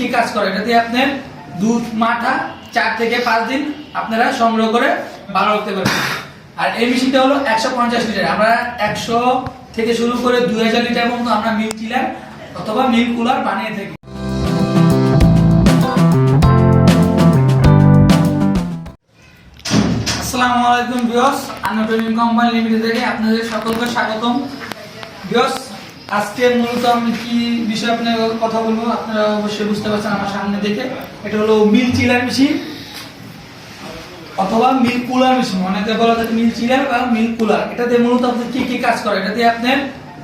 কি কাজ করে? এটাতে আপনার দুধ, মাঠা, চার থেকে পাঁচ দিন আপনারা সংগ্রহ করে ভালো রাখতে পারবেন আর এই মেশিনটা হলো একশো পঞ্চাশ লিটার। আমরা একশো থেকে শুরু করে দুই হাজার লিটার পর্যন্ত আমরা মিল্ক চিলার অথবা মিল্ক কুলার বানিয়ে থাকি। আসসালামু আলাইকুম বিয়স আন্না কোম্পানি লিমিটেড থেকে আপনাদের সকলকে স্বাগতম। বিয়স আজকে মূলত আমি কি বিষয়ে আপনার কথা বলব, আপনারা অবশ্যই বুঝতে পারছেন আমার সামনে দেখে। এটা হলো মিল চিলার মেশিন অথবা মিল কুলার মেশিন। অনেকে বলা থাকে মিল চিলার বা মিল কুলার। এটাতে মূলত আপনার কি কি কাজ করে এটাতে আপনার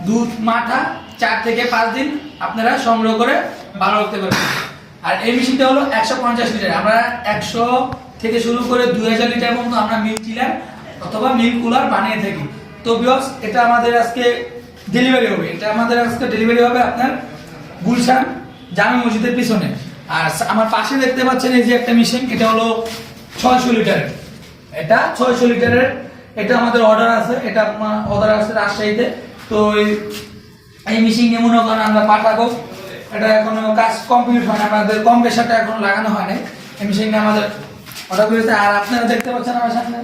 দুধ, মাঠা, চার থেকে পাঁচ দিন আপনারা সংগ্রহ করে ভালো রাখতে পারবেন আর এই মেশিনটা হলো একশো পঞ্চাশ লিটার। আমরা একশো থেকে শুরু করে দুই হাজার লিটার পর্যন্ত আমরা মিল চিলার অথবা মিল কুলার বানিয়ে থাকি। তো বিয়স এটা আমাদের আজকে ডেলিভারি হবে। এটা আমাদের আজকে ডেলিভারি হবে আপনার গুলশান জামে মসজিদের পিছনে। আর আমার পাশে দেখতে পাচ্ছেন এই যে একটা মেশিন এটা হলো ছয়শো লিটারের। এটা ছয়শো লিটারের, এটা আমাদের অর্ডার আছে, এটা অর্ডার আছে রাজশাহীতে। তো এই- মেশিন নিয়ে মনে করেন আমরা পাঠাবো। এটা এখনও কাজ কমপ্লিট হয় না, আমাদের কম প্রেশারটা এখনও লাগানো হয় এই মেশিনটা আমাদের অর্ডার করেছে। আর আপনারা দেখতে পাচ্ছেন আমার সামনে।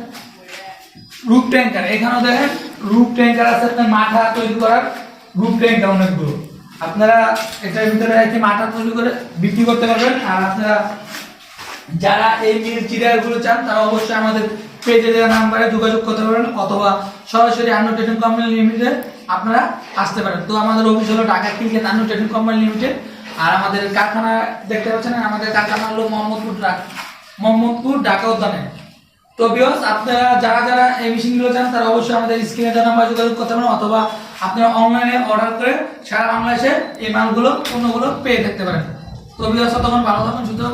রূপ ট্যাঙ্কার। এখানেও দেখেন, রূপ ট্যাঙ্কার আছে, আপনার মাথা তৈরি করার রূপ ট্যাঙ্কার অনেকগুলো। আপনারা এটার ভিতরে কি মাথা তৈরি করে বিক্রি করতে পারবেন। আর আপনারা যারা এই মিল চিরাগুলো চান, তারা অবশ্যই আমাদের পেজে দেওয়া নাম্বারে যোগাযোগ করতে পারেন অথবা সরাসরি আন্ন ট্রেডিং কোম্পানি লিমিটেড আপনারা আসতে পারেন। তো আমাদের অফিস হলো ঢাকা ক্রিকেট আন্ন ট্রেডিং কোম্পানি লিমিটেড। আর আমাদের কারখানা দেখতে পাচ্ছেন, আমাদের কারখানা হলো মোহাম্মদপুর মোহাম্মদপুর ঢাকা উদ্যানে। তো বিয়স আপনারা যারা যারা এই মেশিনগুলো চান, তারা অবশ্যই আমাদের স্ক্রিনে জানা বা যোগাযোগ করতে পারেন, অথবা আপনারা অনলাইনে অর্ডার করে সারা বাংলাদেশে এই মালগুলো, পণ্যগুলো পেয়ে থাকতে পারেন। তো বিয়স তখন ভালো থাকুন সুতরাং